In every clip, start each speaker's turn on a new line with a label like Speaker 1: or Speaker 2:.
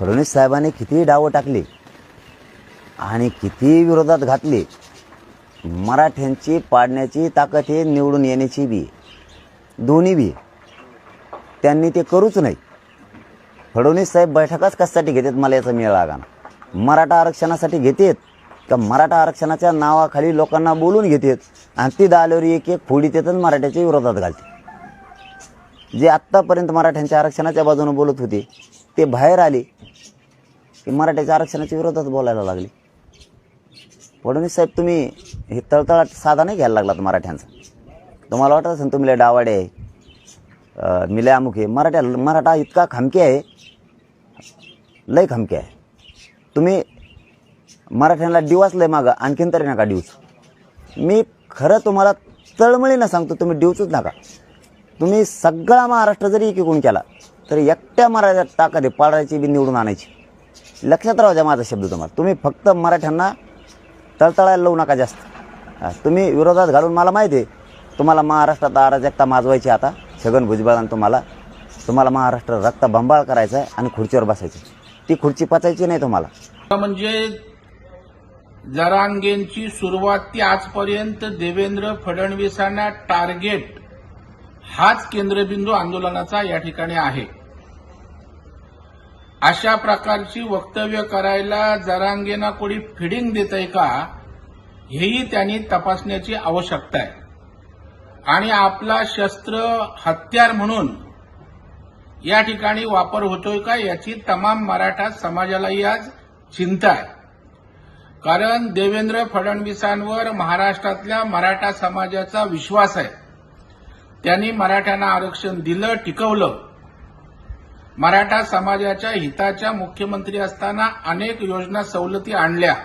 Speaker 1: फडणवीस साहेबांनी कितीही डावं टाकली आणि किती विरोधात घातली मराठ्यांची पाडण्याची ताकद हे निवडून येण्याची बी दोन्ही बी त्यांनी ते करूच नाही. फडणवीस साहेब बैठकाच कशासाठी घेतात मला याचा मेळ लागा मराठा आरक्षणासाठी घेतात का मराठा आरक्षणाच्या नावाखाली लोकांना बोलून घेतात आणि ती दालवर एक एक फोडी देतात मराठ्याच्या विरोधात घालते जे आत्तापर्यंत मराठ्यांच्या आरक्षणाच्या बाजूने बोलत होते ते बाहेर आले की मराठ्याच्या आरक्षणाच्या विरोधात बोलायला लागले. फडणवीस साहेब तुम्ही हे तळतळाट साधा नाही घ्यायला लागलात मराठ्यांचा. तुम्हाला वाटत असेल तुम्ही लय डावाडे आहे मिले मी लय अमुक आहे. मराठ्या मराठा इतका खमकी आहे लय खमकी आहे. तुम्ही मराठ्यांना डिवाच लय मागा आणखीन तरी नका डिवच. मी खरं तुम्हाला तळमळीनं सांगतो तुम्ही डिवचूच नका. तुम्ही सगळा महाराष्ट्र जरी एकीकडून केला तरी एकट्या मराठ्यात ताकद आहे पाडायची बी निवडून आणायची. लक्षात राहू द्या माझा शब्द तुम्हाला. तुम्ही फक्त मराठ्यांना तळतळायला लावू नका जास्त. तुम्ही विरोधात घालून मला माहिती आहे. तुम्हाला महाराष्ट्रात अराजकता माजवायची आता. छगन भुजबळांना तुम्हाला तुम्हाला महाराष्ट्र रक्त बंबाळ करायचं आहे आणि खुर्चीवर बसायचं ती खुर्ची पचायची नाही तुम्हाला.
Speaker 2: म्हणजे जरांगेंची सुरुवात ती आजपर्यंत देवेंद्र फडणवीसांना टार्गेट हाच केंद्रबिंदू आंदोलनाचा या ठिकाणी आहे. अशा प्रकारची वक्तव्य करायला जरांगेना कोणी फिडिंग देत आहे का हेही त्यांनी तपासण्याची आवश्यकता आहे. आणि आपला शस्त्र हत्यार म्हणून या ठिकाणी वापर होतोय का याची तमाम मराठा समाजालाही आज चिंता आहे. कारण देवेंद्र फडणवीसांवर महाराष्ट्रातल्या मराठा समाजाचा विश्वास आहे. त्यांनी मराठ्यांना आरक्षण दिलं टिकवलं. मराठा समाजाच्या हिताच्या मुख्यमंत्री असताना अनेक योजना सवलती आणल्या.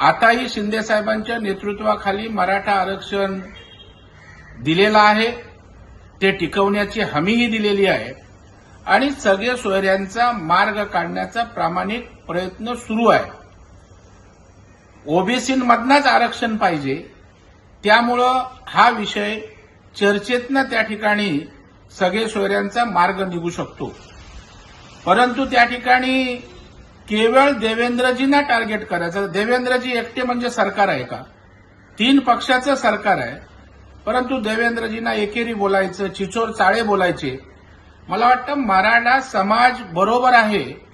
Speaker 2: आताही शिंदेसाहेबांच्या नेतृत्वाखाली मराठा आरक्षण दिलेलं आहे. ते टिकवण्याची हमीही दिलेली आहे. आणि सगळे सोयऱ्यांचा मार्ग काढण्याचा प्रामाणिक प्रयत्न सुरू आहे. ओबीसीमधनंच आरक्षण पाहिजे. त्यामुळं हा विषय चर्चेतनं त्या ठिकाणी सगळे सोयऱ्यांचा मार्ग निघू शकतो. परंतु त्या ठिकाणी केवळ देवेंद्रजींना टार्गेट करायचं. देवेंद्रजी एकटे म्हणजे सरकार आहे का? तीन पक्षाचं सरकार आहे. परंतु देवेंद्रजींना एकेरी बोलायचं चिचोर चाळे बोलायचे. मला वाटतं मराठा समाज बरोबर आहे.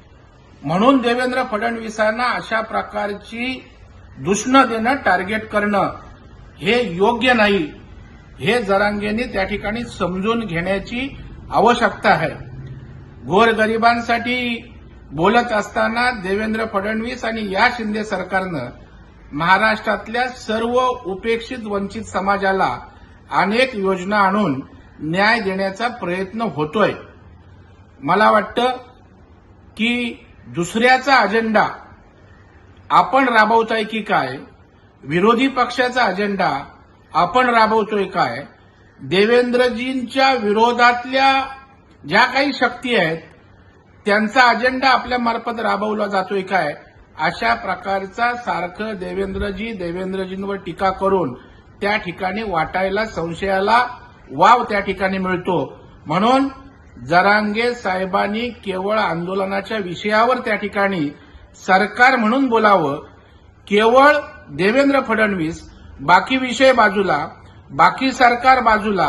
Speaker 2: म्हणून देवेंद्र फडणवीसांना अशा प्रकारची दुष्ण देणं टार्गेट करणं हे योग्य नाही. हे जरांगेने त्या ठिकाणी समजून घेण्याची आवश्यकता आहे. गोरगरिबांसाठी बोलत असताना देवेंद्र फडणवीस आणि या शिंदे सरकारनं महाराष्ट्रातल्या सर्व उपेक्षित वंचित समाजाला अनेक योजना आणून न्याय देण्याचा प्रयत्न होतोय. मला वाटतं की दुसऱ्याचा अजेंडा आपण राबवताय की काय विरोधी पक्षाचा अजेंडा आपण राबवतोय काय? देवेंद्रजींच्या विरोधातल्या ज्या काही शक्ती आहेत त्यांचा अजेंडा आपल्यामार्फत राबवला जातोय काय? अशा प्रकारचा सारखं देवेंद्रजी देवेंद्रजींवर टीका करून त्या ठिकाणी वाटायला संशयाला वाव त्या ठिकाणी मिळतो. म्हणून जरांगे साहेबांनी केवळ आंदोलनाच्या विषयावर त्या ठिकाणी सरकार म्हणून बोलावं केवळ देवेंद्र फडणवीस बाकी विषय बाजूला बाकी सरकार बाजूला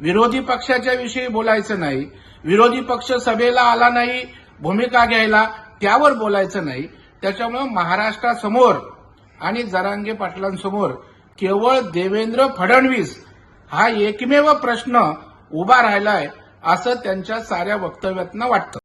Speaker 2: विरोधी पक्षाच्या विषयी बोलायचं नाही विरोधी पक्ष सभेला आला नाही भूमिका घ्यायला त्यावर बोलायचं नाही त्याच्यामुळे महाराष्ट्रासमोर आणि जरांगे पाटलांसमोर केवळ देवेंद्र फडणवीस हा एकमेव प्रश्न उभा राहिलाय असं त्यांच्या साऱ्या वक्तव्यातनं वाटतं.